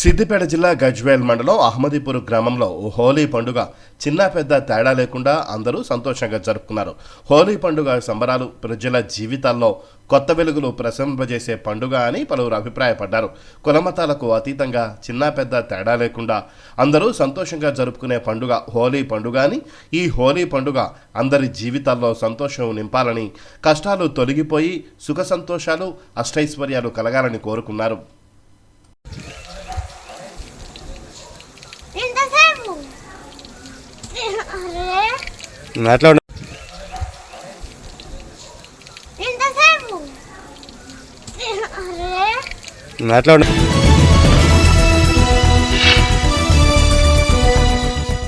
సిద్దిపేట జిల్లా గజ్వేల్ మండలం అహ్మదీపూర్ గ్రామంలో హోలీ పండుగ. చిన్న పెద్ద తేడా లేకుండా అందరూ సంతోషంగా జరుపుకున్నారు. హోలీ పండుగ సంబరాలు ప్రజల జీవితాల్లో కొత్త వెలుగులు ప్రసంపజేసే పండుగ అని పలువురు అభిప్రాయపడ్డారు. కులమతాలకు అతీతంగా చిన్న పెద్ద తేడా లేకుండా అందరూ సంతోషంగా జరుపుకునే పండుగ హోలీ పండుగ అని ఈ హోలీ పండుగ అందరి జీవితాల్లో సంతోషం నింపాలని కష్టాలు తొలగిపోయి సుఖ సంతోషాలు అష్టైశ్వర్యాలు కలగాలని కోరుకున్నారు. అట్లా అట్లా ఉండు